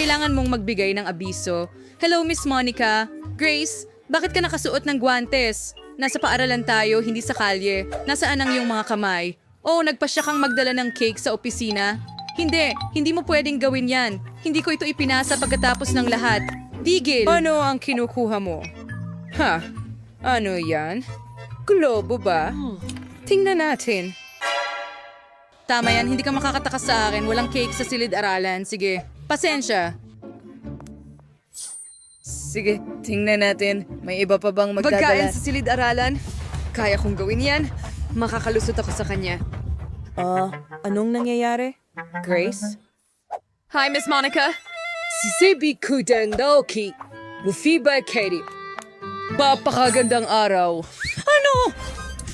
kailangan mong magbigay ng abiso. Hello, Miss Monica. Grace, bakit ka nakasuot ng guantes? Nasa paaralan tayo, hindi sa kalye. Nasaan ang iyong mga kamay? Oh, nagpasya kang magdala ng cake sa opisina? Hindi, hindi mo pwedeng gawin yan. Hindi ko ito ipinasa pagkatapos ng lahat. Digil! Ano ang kinukuha mo? Ha? Ano yan? Globo ba? Tingnan natin. Tama yan, hindi ka makakatakas sa akin. Walang cake sa silid-aralan. Sige, pasensya. Sige, tingnan natin. May iba pa bang magdadala? Pagkain sa silid-aralan? Kaya kong gawin yan. Makakalusot ako sa kanya. Ah, anong nangyayari? Grace? Hi, Miss Monica. Sisebi Kudandoki. Mufiba Katie. Papakagandang araw. Ano?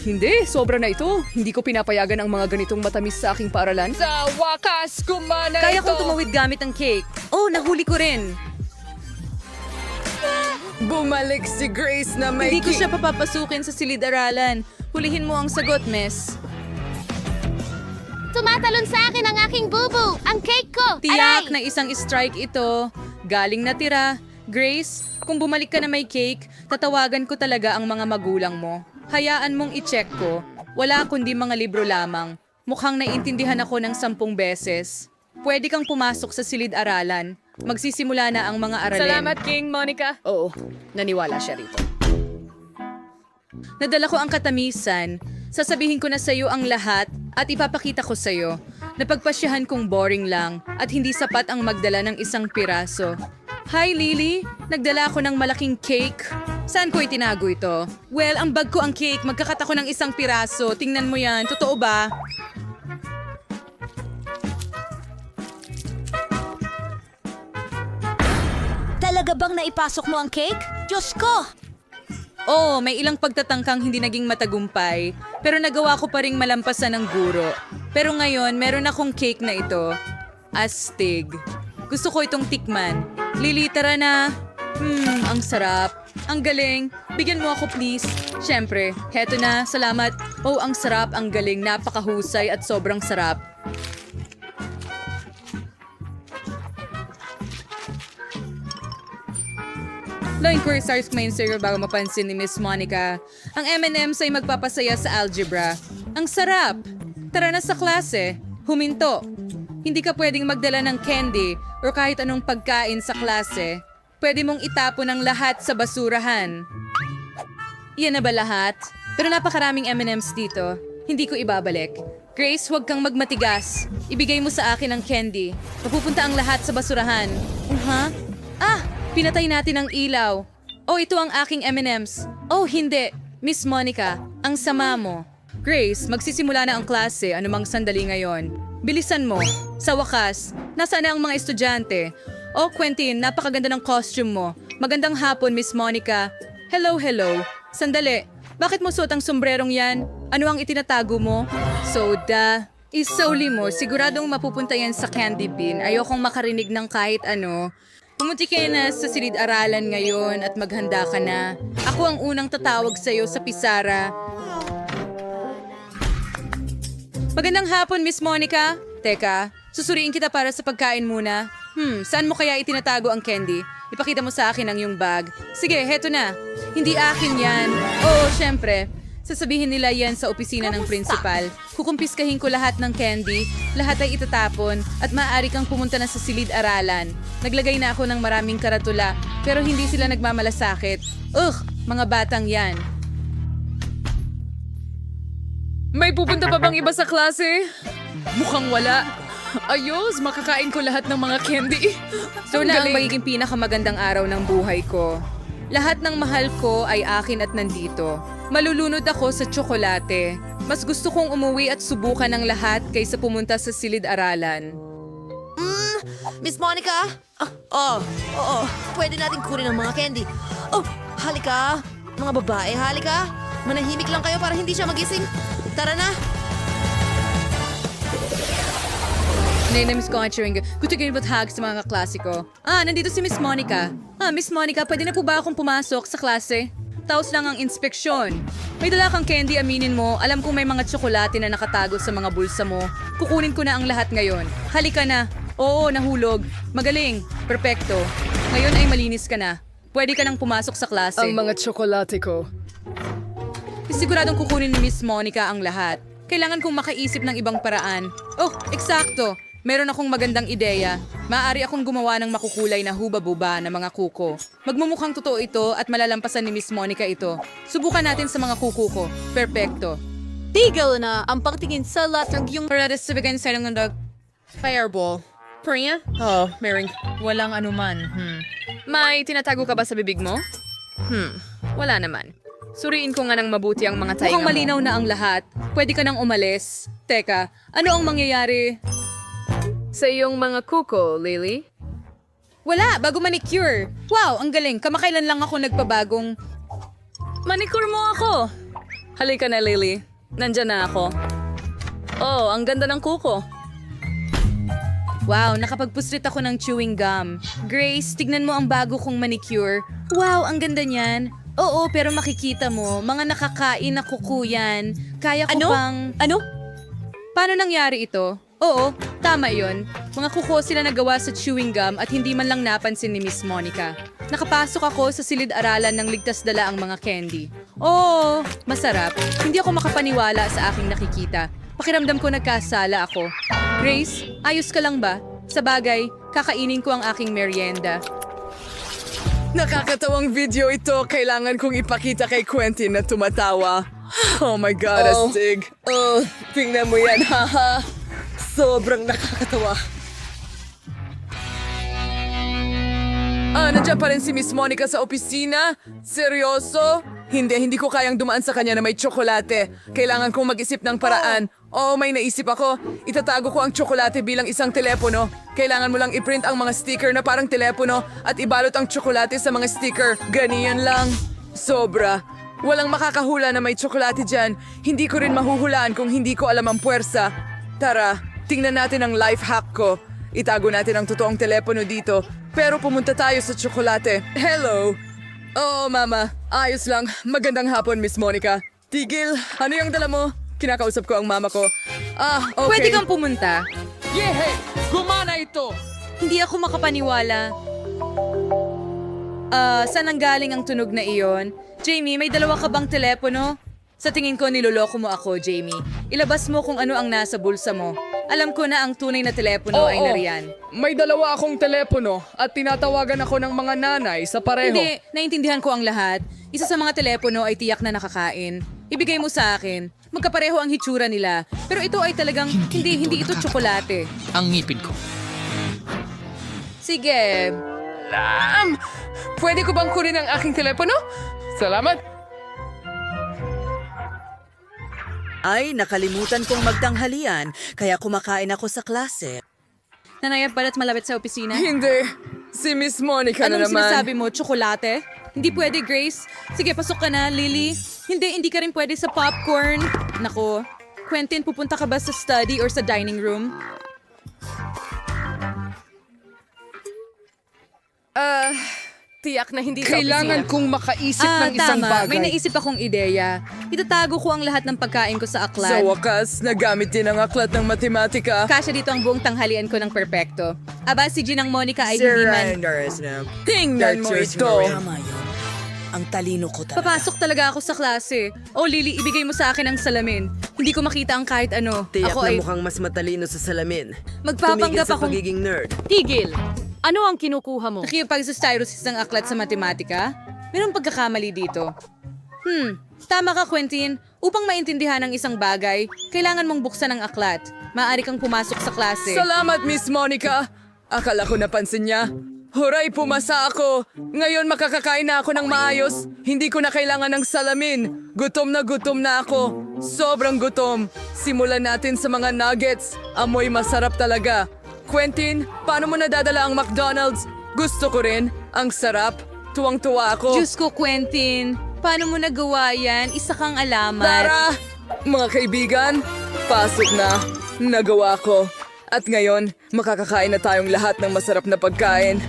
Hindi, sobra na ito. Hindi ko pinapayagan ang mga ganitong matamis sa aking paaralan. Sa wakas, kumana Kaya ito. kong tumawid gamit ang cake. Oh, nahuli ko rin. Bumalik si Grace na may Hindi ko siya papapasukin sa silid-aralan. Hulihin mo ang sagot, miss. Tumatalon sa akin ang aking bubu, ang cake ko. Tiyak Aray! na isang strike ito. Galing na tira. Grace, kung bumalik ka na may cake, tatawagan ko talaga ang mga magulang mo. Hayaan mong i-check ko. Wala kundi mga libro lamang. Mukhang naiintindihan ako ng sampung beses. Pwede kang pumasok sa silid-aralan. Magsisimula na ang mga aralin. Salamat, King Monica. Oo, naniwala siya rito. Nadala ko ang katamisan. Sasabihin ko na sa'yo ang lahat at ipapakita ko sa'yo. Napagpasyahan kong boring lang at hindi sapat ang magdala ng isang piraso. Hi, Lily! Nagdala ako ng malaking cake. Saan ko itinago ito? Well, ang bag ko ang cake. Magkakat ako ng isang piraso. Tingnan mo yan. Totoo ba? Talaga bang naipasok mo ang cake? Diyos ko! Oo, may ilang pagtatangkang hindi naging matagumpay, pero nagawa ko pa ring malampasan ng guro. Pero ngayon, meron akong cake na ito. Astig. Gusto ko itong tikman. Lili, tara na. Hmm, ang sarap. Ang galing. Bigyan mo ako please. Siyempre, heto na. Salamat. Oh, ang sarap, ang galing. Napakahusay at sobrang sarap. Law inquiry starts main server bago mapansin ni Miss Monica. Ang M&M's ay magpapasaya sa algebra. Ang sarap! Tara na sa klase. Huminto. Hindi ka pwedeng magdala ng candy or kahit anong pagkain sa klase. Pwede mong itapon ang lahat sa basurahan. Iyan na ba lahat? Pero napakaraming M&M's dito. Hindi ko ibabalik. Grace, huwag kang magmatigas. Ibigay mo sa akin ang candy. Mapupunta ang lahat sa basurahan. Uh-huh. Ah! Pinatay natin ang ilaw. Oh, ito ang aking M&M's. Oh, hindi. Miss Monica, ang sama mo. Grace, magsisimula na ang klase anumang sandali ngayon. Bilisan mo. Sa wakas, nasaan na ang mga estudyante? Oh, Quentin, napakaganda ng costume mo. Magandang hapon, Miss Monica. Hello, hello. Sandali, bakit mo suot ang sombrerong yan? Ano ang itinatago mo? Soda. Isauli mo, siguradong mapupunta yan sa candy bin. Ayokong makarinig ng kahit ano. Pumunti ka na sa silid-aralan ngayon at maghanda ka na. Ako ang unang tatawag sa'yo sa Pisara. Magandang hapon, Miss Monica. Teka, susuriin kita para sa pagkain muna. Hmm, saan mo kaya itinatago ang candy? Ipakita mo sa akin ang iyong bag. Sige, heto na. Hindi akin yan. Oo, syempre. Sasabihin nila yan sa opisina ng principal. Kukumpiskahin ko lahat ng candy, lahat ay itatapon, at maaari kang pumunta na sa silid-aralan. Naglagay na ako ng maraming karatula, pero hindi sila nagmamalasakit. Ugh, mga batang yan. May pupunta pa bang iba sa klase? Mukhang wala. Ayos, makakain ko lahat ng mga candy. So na ang magiging pinakamagandang araw ng buhay ko. Lahat ng mahal ko ay akin at nandito. Malulunod ako sa tsokolate. Mas gusto kong umuwi at subukan ng lahat kaysa pumunta sa silid-aralan. Mm, Miss Monica? Ah, oh, oo. Pwede natin kunin ang mga candy. Oh, halika. Mga babae, halika. Manahimik lang kayo para hindi siya magising. Tara na. Nainamiss ko ang chewing gum. Gusto ko yung hag sa mga klasiko. Ah, nandito si Miss Monica. Ah, Miss Monica, pwede na po ba akong pumasok sa klase? Taos lang ang inspeksyon. May dala kang candy, aminin mo. Alam kong may mga tsokolate na nakatago sa mga bulsa mo. Kukunin ko na ang lahat ngayon. Halika na. Oo, nahulog. Magaling. Perpekto. Ngayon ay malinis ka na. Pwede ka nang pumasok sa klase. Ang mga tsokolate ko. Siguradong kukunin ni Miss Monica ang lahat. Kailangan kong makaisip ng ibang paraan. Oh, eksakto! Meron akong magandang ideya. Maaari akong gumawa ng makukulay na huba-buba na mga kuko. Magmumukhang totoo ito at malalampasan ni Miss Monica ito. Subukan natin sa mga kuko ko. Perpekto. Tigil na ang pagtingin sa latrag yung... Para sa bigyan sa ng dog. Fireball. Priya? Oh, Mering. Walang anuman. Hmm. May tinatago ka ba sa bibig mo? Hmm. Wala naman. Suriin ko nga ng mabuti ang mga tainga Mukhang mo. malinaw na ang lahat. Pwede ka nang umalis. Teka, ano ang mangyayari? Sa iyong mga kuko, Lily? Wala, bago manicure. Wow, ang galing. Kamakailan lang ako nagpabagong... Manicure mo ako. Halika na, Lily. Nandyan na ako. Oh, ang ganda ng kuko. Wow, nakapagpuslit ako ng chewing gum. Grace, tignan mo ang bago kong manicure. Wow, ang ganda niyan. Oo, pero makikita mo, mga nakakain na kuko yan. Kaya ko Ano? pang... Ano? Paano nangyari ito? Oo, tama yon. Mga kuko sila nagawa sa chewing gum at hindi man lang napansin ni Miss Monica. Nakapasok ako sa silid-aralan ng ligtas dala ang mga candy. Oo, masarap. Hindi ako makapaniwala sa aking nakikita. Pakiramdam ko nagkasala ako. Grace, ayos ka lang ba? Sa bagay, kakainin ko ang aking merienda. Nakakatawang video ito. Kailangan kong ipakita kay Quentin na tumatawa. Oh my God, Oh. astig. Oh, tingnan mo yan, haha. Sobrang nakakatawa. Ah, nandiyan pa rin si Miss Monica sa opisina? Seryoso? Hindi, hindi ko kayang dumaan sa kanya na may tsokolate. Kailangan kong mag-isip ng paraan. Oo, may naisip ako. Itatago ko ang tsokolate bilang isang telepono. Kailangan mo lang i-print ang mga sticker na parang telepono at ibalot ang tsokolate sa mga sticker. Ganiyan lang. Sobra. Walang makakahula na may tsokolate dyan. Hindi ko rin mahuhulaan kung hindi ko alam ang puwersa. Tara, tingnan natin ang life hack ko. Itago natin ang totoong telepono dito. Pero pumunta tayo sa tsokolate. Hello! Oo, mama. Ayos lang. Magandang hapon, Miss Monica. Tigil, ano yung dala mo? Kinakausap ko ang mama ko. Ah, okay. Pwede kang pumunta. Yehe! Gumana ito! Hindi ako makapaniwala. Ah, saan ang galing ang tunog na iyon? Jamie, may dalawa ka bang telepono? Sa tingin ko, niloloko mo ako, Jamie. Ilabas mo kung ano ang nasa bulsa mo. Alam ko na ang tunay na telepono ay nariyan. May dalawa akong telepono at tinatawagan ako ng mga nanay sa pareho. Hindi, naintindihan ko ang lahat. Isa sa mga telepono ay tiyak na nakakain. Ibigay mo sa akin. Magkapareho ang hitsura nila. Pero ito ay talagang, hindi, hindi ito tsokolate. ang ngipin ko. Sige, Um, pwede ko bang kunin ang aking telepono? Salamat. Ay, nakalimutan kong magtanghalian, kaya kumakain ako sa klase. nanayap balat malapit sa opisina. Hindi. Si Miss Monica na Anong naman. sinasabi mo? Tsokolate? Hindi pwede, Grace. Sige, pasok ka na, Lily. Hindi, hindi ka rin pwede sa popcorn. Nako, Quentin, pupunta ka ba sa study or sa dining room? Ah, tiyak na hindi Kailangan sa kong makaisip ah, ng isang tama. bagay. May naisip akong ideya. Itatago ko ang lahat ng pagkain ko sa Sa aklat. wakas, nagamit din ang aklat ng matematika. Kasya dito ang buong tanghalian ko ng perpekto. Aba, si Ginang Monica ay hindi man... Tingnan mo ito. Tama yun. Ang talino ko talaga. Papasok talaga ako sa klase. Oh, Lily, ibigay mo sa akin ang salamin. Hindi ko makita ang kahit ano. Tiyak ako na ay mukhang mas matalino sa salamin. magpapanggap Tumigil sa akong pagiging nerd. Tigil! Ano ang kinukuha mo? nakikipagsustyrosis ng aklat sa matematika. Mayroong pagkakamali dito. Hmm, tama ka, Quentin. Upang maintindihan ang isang bagay, kailangan mong buksan ang aklat. Maaari kang pumasok sa klase. Salamat, Miss Monica. Akala ko napansin niya. Huray, pumasa ako. Ngayon makakakain na ako ng maayos. Hindi ko na kailangan ng salamin. Gutom na gutom na ako. Sobrang gutom. Simulan natin sa mga nuggets. Amoy masarap talaga. Quentin, paano mo nadadala ang McDonald's? Gusto ko rin. Ang sarap. Tuwang-tuwa ako. Diyos ko, Quentin. Paano mo nagawa yan? Isa kang alamat. Tara! Mga kaibigan, pasok na. Nagawa ko. At ngayon, makakakain na tayong lahat ng masarap na pagkain.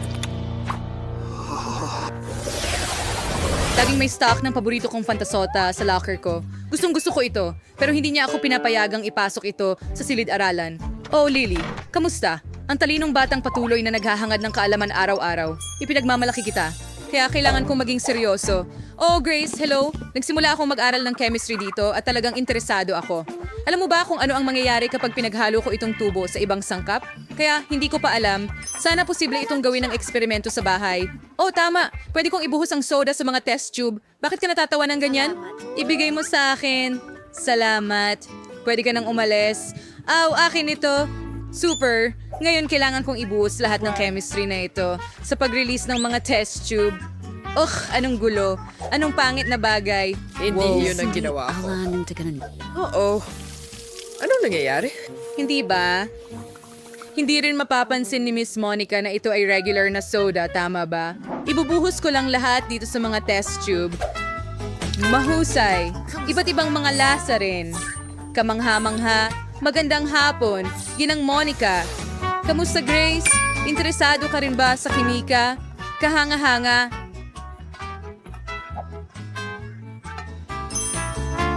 Laging may stock ng paborito kong fantasota sa locker ko. Gustong gusto ko ito, pero hindi niya ako pinapayagang ipasok ito sa silid-aralan. Oh, Lily, kamusta? Ang talinong batang patuloy na naghahangad ng kaalaman araw-araw. Ipinagmamalaki kita. Kaya kailangan kong maging seryoso. Oh, Grace, hello. Nagsimula akong mag-aral ng chemistry dito at talagang interesado ako. Alam mo ba kung ano ang mangyayari kapag pinaghalo ko itong tubo sa ibang sangkap? Kaya hindi ko pa alam. Sana posible itong gawin ng eksperimento sa bahay. Oh, tama. Pwede kong ibuhos ang soda sa mga test tube. Bakit ka natatawa ng ganyan? Ibigay mo sa akin. Salamat. Pwede ka nang umalis. Aw, akin ito. Super. Ngayon kailangan kong ibuhos lahat ng chemistry na ito sa pag-release ng mga test tube. Ugh, anong gulo. Anong pangit na bagay. Hindi yun ang ginawa ko. Oo. Anong nangyayari? Hindi ba? Hindi rin mapapansin ni Miss Monica na ito ay regular na soda, tama ba? Ibubuhos ko lang lahat dito sa mga test tube. Mahusay. Iba't ibang mga lasa rin. Kamangha-mangha. Magandang hapon. Ginang Monica. Kamusta Grace? Interesado ka rin ba sa kimika? Kahanga-hanga.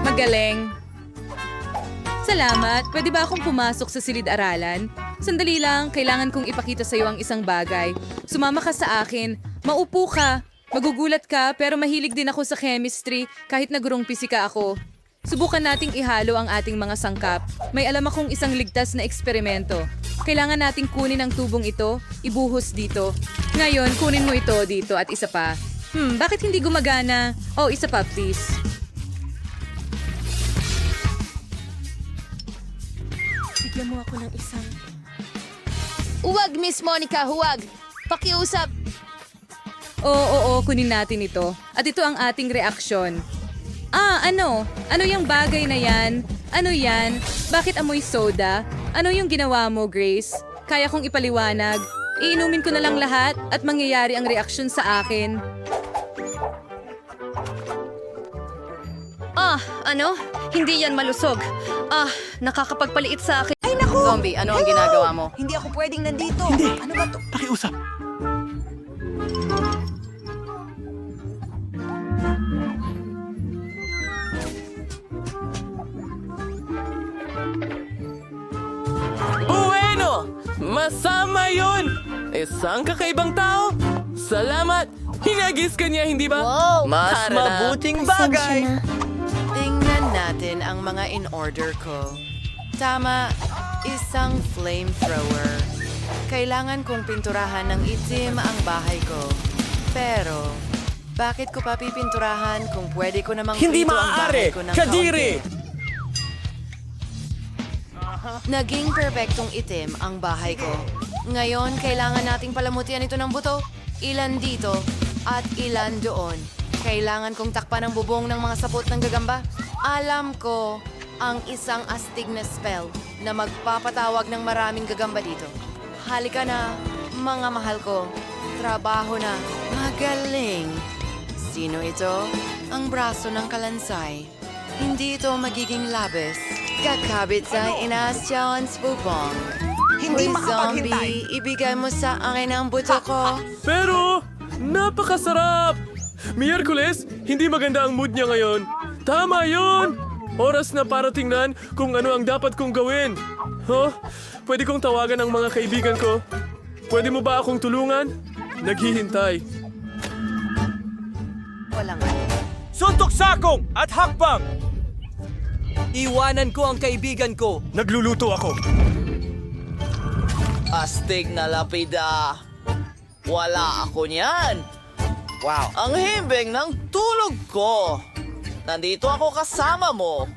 Magaling. Salamat. Pwede ba akong pumasok sa silid-aralan? Sandali lang, kailangan kong ipakita sa iyo ang isang bagay. Sumama ka sa akin. Maupo ka. Magugulat ka, pero mahilig din ako sa chemistry kahit nagurong pisika ako. Subukan nating ihalo ang ating mga sangkap. May alam akong isang ligtas na eksperimento. Kailangan nating kunin ang tubong ito, ibuhos dito. Ngayon, kunin mo ito dito at isa pa. Hmm, bakit hindi gumagana? Oh, isa pa please. Huwag, Miss Monica, huwag. Pakiusap. Oo, oo, kunin natin ito. At ito ang ating reaksyon. Ah, ano? Ano yung bagay na yan? Ano yan? Bakit amoy soda? Ano yung ginawa mo, Grace? Kaya kong ipaliwanag. Iinumin ko na lang lahat at mangyayari ang reaksyon sa akin. Ah, ano? Hindi yan malusog. Ah, nakakapagpaliit sa akin. Ay, naku! Zombie, ano ang ginagawa mo? Hindi ako pwedeng nandito. Ano ba to? Pakiusap. Masama yun! Isang kakaibang tao? Salamat! Hinagis ka niya, hindi ba? Mas Tara na. mabuting bagay! Tingnan natin ang mga in-order ko. Tama, isang flamethrower. Kailangan kong pinturahan ng itim ang bahay ko. Pero, bakit ko pa pipinturahan kung pwede ko namang Hindi prito ang bahay maaari! ko ng Kadiri! kaunti? Naging perpektong itim ang bahay ko. Ngayon, kailangan nating palamutian ito ng buto. Ilan dito at ilan doon. Kailangan kong takpan ang bubong ng mga sapot ng gagamba. Alam ko ang isang astig na spell na magpapatawag ng maraming gagamba dito. Halika na, mga mahal ko. Trabaho na. Magaling. Sino ito? Ang braso ng kalansay. Hindi ito magiging labis. Kakabit sa Inas Jones bubong. Hindi Uy, makapaghintay. zombie, ibigay mo sa akin ang buto ko. Pero, napakasarap! Miyerkules, hindi maganda ang mood niya ngayon. Tama yon! Oras na para tingnan kung ano ang dapat kong gawin. Huh? Pwede kong tawagan ang mga kaibigan ko. Pwede mo ba akong tulungan? Naghihintay. Walang Suntok sakong at hakbang! Iwanan ko ang kaibigan ko. Nagluluto ako. Astig na lapida. Wala ako niyan. Wow. Ang himbing ng tulog ko. Nandito ako kasama mo.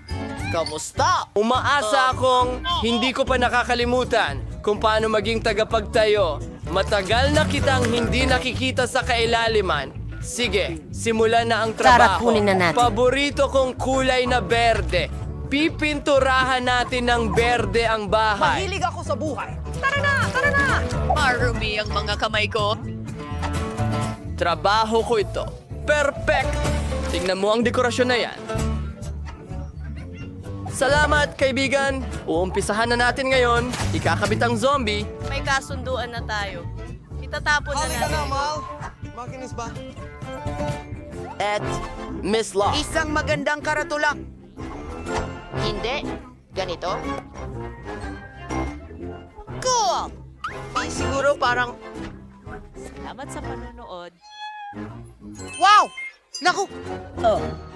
Kamusta? Umaasa akong hindi ko pa nakakalimutan kung paano maging tagapagtayo. Matagal na kitang hindi nakikita sa kailaliman. Sige, simulan na ang trabaho. Paborito kong kulay na berde. Pipinturahan natin ng berde ang bahay. Hilig ako sa buhay. Marumi ang mga kamay ko. Trabaho ko ito. Perfect! Tingnan mo ang dekorasyon na yan. Salamat, kaibigan! Uumpisahan na natin ngayon. Ikakabit ang zombie. May kasunduan na tayo. Itatapon na natin. At Miss Law. Isang magandang karatula. Hindi. Ganito? Cool! siguro parang... Salamat sa panonood. Wow! Naku!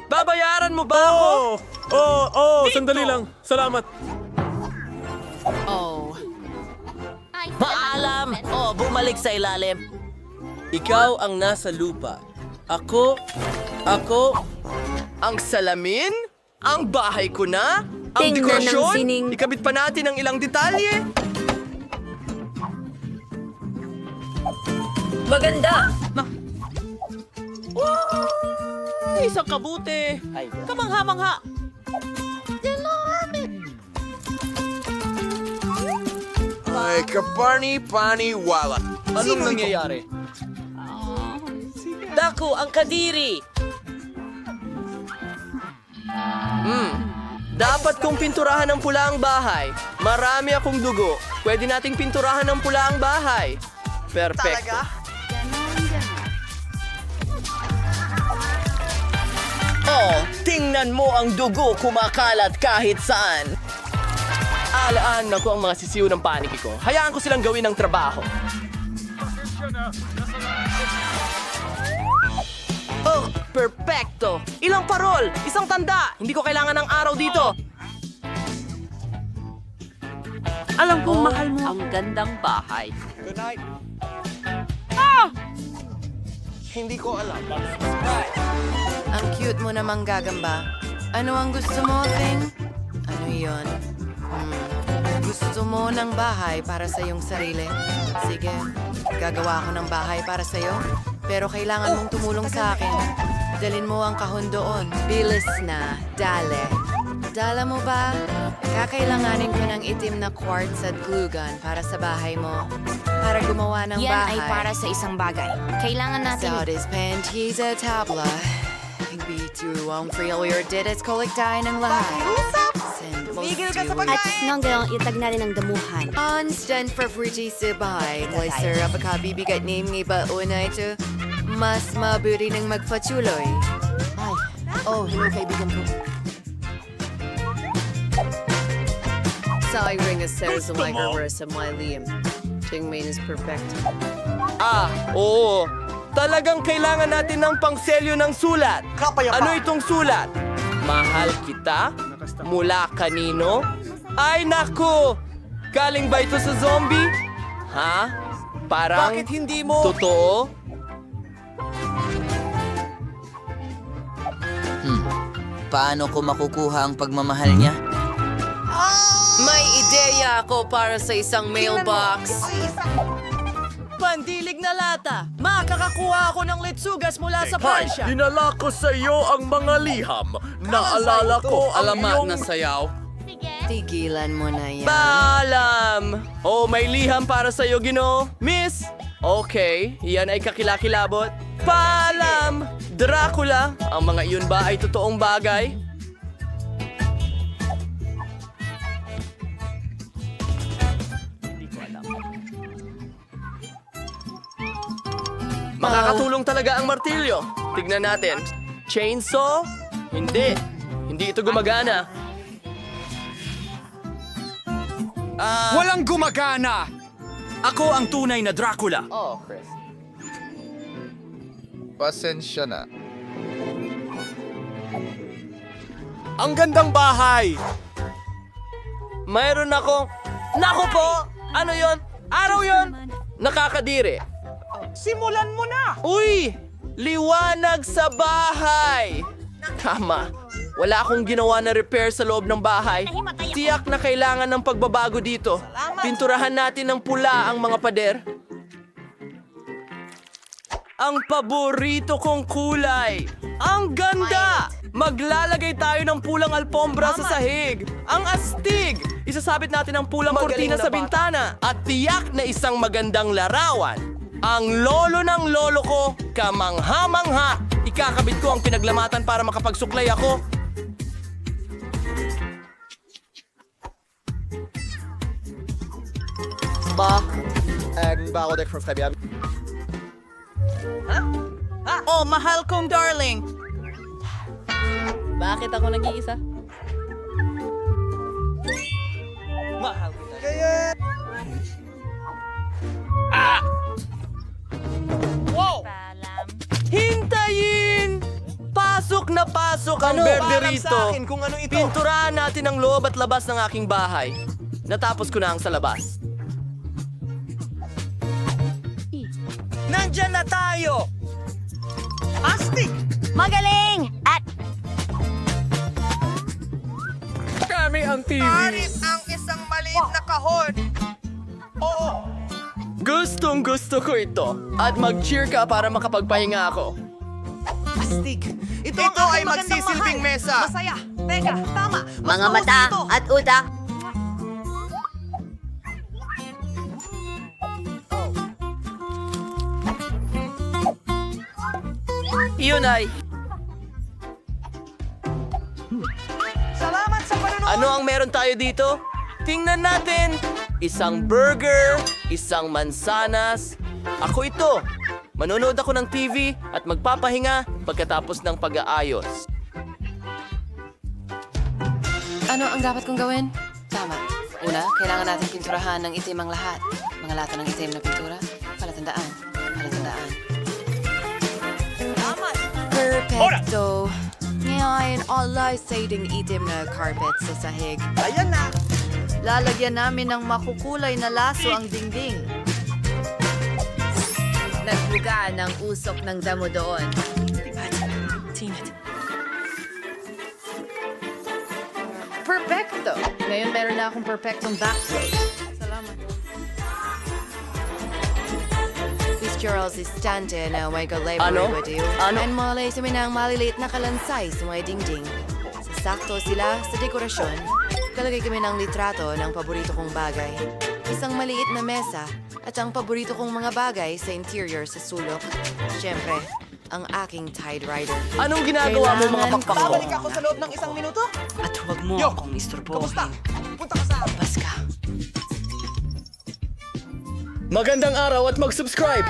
Babayaran mo ba ako? Oh, oh, sandali lang. Salamat. Paalam! Oh, bumalik sa ilalim. Ikaw ang nasa lupa. Ako, ako, ang salamin? Ang bahay ko na? Ang Tingnan ng dekorasyon? sining- Ikabit pa natin ang ilang detalye? Maganda! Isang kabuti. Kamangha-mangha. Ay, kaparni pani wala. Anong nangyayari? Daku, ang kadiri. Hmm. Dapat kong pinturahan ng pula ang bahay. Marami akong dugo. Pwede nating pinturahan ng pula ang bahay. Perfecto. Oh, tingnan mo ang dugo kumakalat kahit saan. Alaan na ko ang mga sisiw ng paniki ko. Hayaan ko silang gawin ang trabaho. Perfecto. Ilang parol, isang tanda. Hindi ko kailangan ng araw dito. Alam kong mahal mo ang gandang bahay. Hindi ko alam. Ang cute mo namang gagamba. Ano ang gusto mo, Thing? Ano yon? Hmm. Gusto mo ng bahay para sa iyong sarili? Sige, gagawa ako ng bahay para sa iyo. Pero kailangan mong tumulong sa akin. Dalin mo ang kahon doon. Bilis na. Dale. Dala mo ba? Kakailanganin ko ng itim na quartz at glue gun para sa bahay mo. Para gumawa ng Yan bahay. ay para sa isang bagay. Kailangan natin... Saudis panties at tabla. Bito ang failure did it kolektahin ng lahat. Send mo At nanggalang itag na rin ang damuhan. Constant favorite sa bahay. May sarap ang kabibigat name ng iba una ito. Mas mabuti ng magpatuloy. Ay, oh, hello kaibigan ko. Sa ring a sa my sa my liam. Tingmain is perfect. Ah, oo. Talagang kailangan natin ng pangselyo ng sulat. Ano itong sulat? Mahal kita? Mula kanino? Ay naku! Galing ba ito sa zombie? Ha? Parang... Bakit hindi mo... Totoo? Paano ko makukuha ang pagmamahal niya? May ideya ako para sa isang mailbox. Pandilig na lata! Makakakuha ako ng litsugas mula sa Pransya! Dinala ko sa iyo ang mga liham. Naalala ko ang Alamat iyong... na sayaw. Tigilan mo na yan. Paalam! Oh, may liham para sa'yo, Gino. Miss! Okay, yan ay kakilakilabot. Paalam! Dracula! Ang mga iyon ba ay totoong bagay? Makakatulong talaga ang martilyo. Tignan natin. Chainsaw? Hindi. Hindi ito gumagana. Walang gumagana! Ako ang tunay na Dracula. Oh, Chris. Pasensya na. Ang gandang bahay! Mayroon akong... Nako po! Ano yon? Araw yon? Nakakadiri. Simulan mo na! Uy! Liwanag sa bahay! Tama. Wala akong ginawa na repair sa loob ng bahay. Tiyak na kailangan ng pagbabago dito. Pinturahan natin ng pula ang mga pader. Ang paborito kong kulay. Ang ganda! Maglalagay tayo ng pulang alpombra sa sahig. Ang astig! Isasabit natin ang pulang kortina sa bintana. At tiyak na isang magandang larawan. Ang lolo ng lolo ko, kamangha-mangha. Ikakabit ko ang pinaglamatan para makapagsuklay ako. Ba? Oh, mahal kong darling. Bakit ako nag-iisa? Mahal ko Kaya... Ah! Wow! Hintayin! Pasok na pasok ang ano, berde rito. Sa akin kung ano ito. Pinturahan natin ang loob at labas ng aking bahay. Natapos ko na ang sa labas. Nandyan na tayo! Astig! Magaling! At Kami ang TV. ang isang maliit na kahon! Oo! Gustong gusto ko ito. At mag-cheer ka para makapagpahinga ako. Astig! Ito, ay magsisilbing mesa! Masaya. Teka, tama. Mas mga mata ito. at utak. Iyon ay, Salamat sa panonood. ano ang meron tayo dito? Tingnan natin. Isang burger, isang mansanas. Ako ito. Manonood ako ng TV at magpapahinga pagkatapos ng pag-aayos. Ano ang dapat kong gawin? Tama. Una, kailangan natin pinturahan ng itim ang lahat. Mga lata ng itim na pintura. Palatandaan. Palatandaan. Perfecto. Ngayon, alay sa iting itim na carpet sa sahig. Ayan na! Lalagyan namin ng makukulay na laso ang dingding. Nagbuga ng usok ng damo doon. Perfecto! Ngayon meron na akong perfectong backflip. Charles is stante na may kalay Ano? ba diyo? Ano? And malay sa minang maliliit na kalansay sa mga dingding. Sasakto sila sa dekorasyon. Kalagay kami ng litrato ng paborito kong bagay. Isang maliit na mesa at ang paborito kong mga bagay sa interior sa sulok. Siyempre, ang aking Tide Rider. Anong ginagawa mo mga pakpak ko? Babalik ako sa loob ng isang minuto. At huwag mo Yo! akong isturbohin. Kamusta? Punta ka sa... Bas ka. Magandang araw at mag-subscribe!